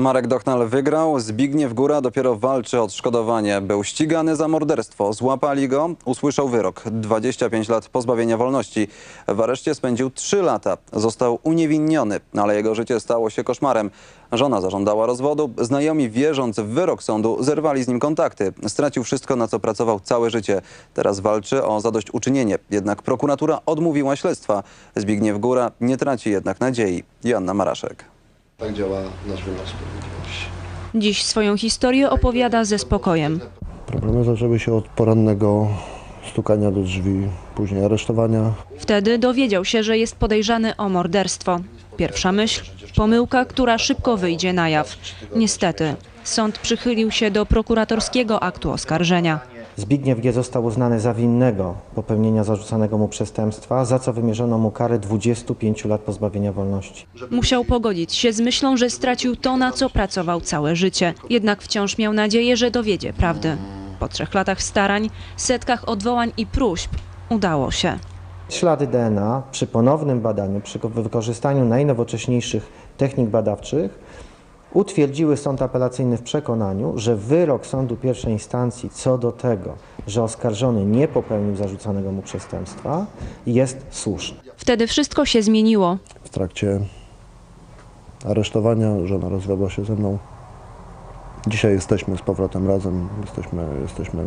Marek Dochnal wygrał, Zbigniew Góra dopiero walczy o odszkodowanie. Był ścigany za morderstwo, złapali go, usłyszał wyrok. 25 lat pozbawienia wolności. W areszcie spędził 3 lata. Został uniewinniony, ale jego życie stało się koszmarem. Żona zażądała rozwodu, znajomi wierząc w wyrok sądu zerwali z nim kontakty. Stracił wszystko, na co pracował całe życie. Teraz walczy o zadośćuczynienie. Jednak prokuratura odmówiła śledztwa. Zbigniew Góra nie traci jednak nadziei. Joanna Maraszek. Tak działa nasz wymiar sprawiedliwości. Dziś swoją historię opowiada ze spokojem. Problemy zaczęły się od porannego stukania do drzwi, później aresztowania. Wtedy dowiedział się, że jest podejrzany o morderstwo. Pierwsza myśl pomyłka, która szybko wyjdzie na jaw. Niestety, sąd przychylił się do prokuratorskiego aktu oskarżenia. Zbigniew G. został uznany za winnego popełnienia zarzucanego mu przestępstwa, za co wymierzono mu karę 25 lat pozbawienia wolności. Musiał pogodzić się z myślą, że stracił to, na co pracował całe życie. Jednak wciąż miał nadzieję, że dowiedzie prawdy. Po trzech latach starań, setkach odwołań i próśb udało się. Ślady DNA przy ponownym badaniu, przy wykorzystaniu najnowocześniejszych technik badawczych utwierdziły sąd apelacyjny w przekonaniu, że wyrok sądu pierwszej instancji co do tego, że oskarżony nie popełnił zarzucanego mu przestępstwa, jest słuszny. Wtedy wszystko się zmieniło. W trakcie aresztowania żona rozwiodła się ze mną. Dzisiaj jesteśmy z powrotem razem, jesteśmy, jesteśmy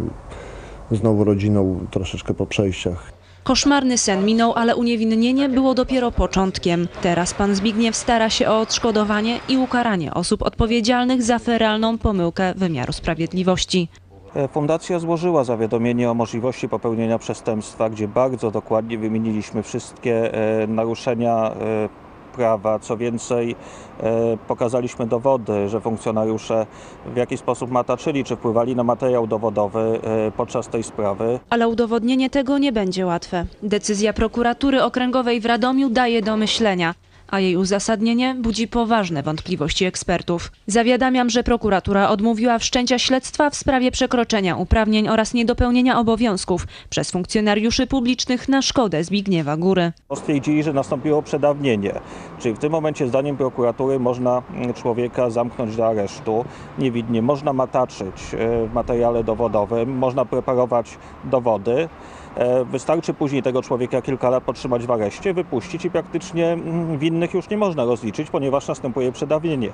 znowu rodziną, troszeczkę po przejściach. Koszmarny sen minął, ale uniewinnienie było dopiero początkiem. Teraz pan Zbigniew stara się o odszkodowanie i ukaranie osób odpowiedzialnych za feralną pomyłkę wymiaru sprawiedliwości. E, Fundacja złożyła zawiadomienie o możliwości popełnienia przestępstwa, gdzie bardzo dokładnie wymieniliśmy wszystkie e, naruszenia e, prawa. Co więcej, e, pokazaliśmy dowody, że funkcjonariusze w jakiś sposób mataczyli czy wpływali na materiał dowodowy e, podczas tej sprawy. Ale udowodnienie tego nie będzie łatwe. Decyzja prokuratury okręgowej w Radomiu daje do myślenia, a jej uzasadnienie budzi poważne wątpliwości ekspertów. Zawiadamiam, że prokuratura odmówiła wszczęcia śledztwa w sprawie przekroczenia uprawnień oraz niedopełnienia obowiązków przez funkcjonariuszy publicznych na szkodę Zbigniewa Góry. Stwierdzili, że nastąpiło przedawnienie, czyli w tym momencie zdaniem prokuratury można mm, człowieka zamknąć do aresztu niewidnie, można mataczyć e, w materiale dowodowym, można preparować dowody. E, Wystarczy później tego człowieka kilka lat potrzymać w areszcie, wypuścić i praktycznie mm, winnych już nie można rozliczyć, ponieważ następuje przedawnienie.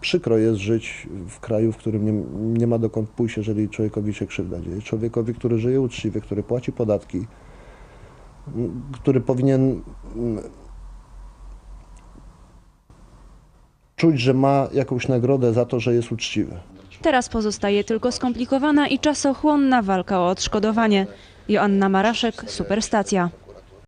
Przykro jest żyć w kraju, w którym nie, nie ma dokąd pójść, jeżeli człowiekowi się krzywda dzieje. Człowiekowi, który żyje uczciwie, który płaci podatki, który powinien m, czuć, że ma jakąś nagrodę za to, że jest uczciwy. Teraz pozostaje tylko skomplikowana i czasochłonna walka o odszkodowanie. Joanna Maraszek, Superstacja.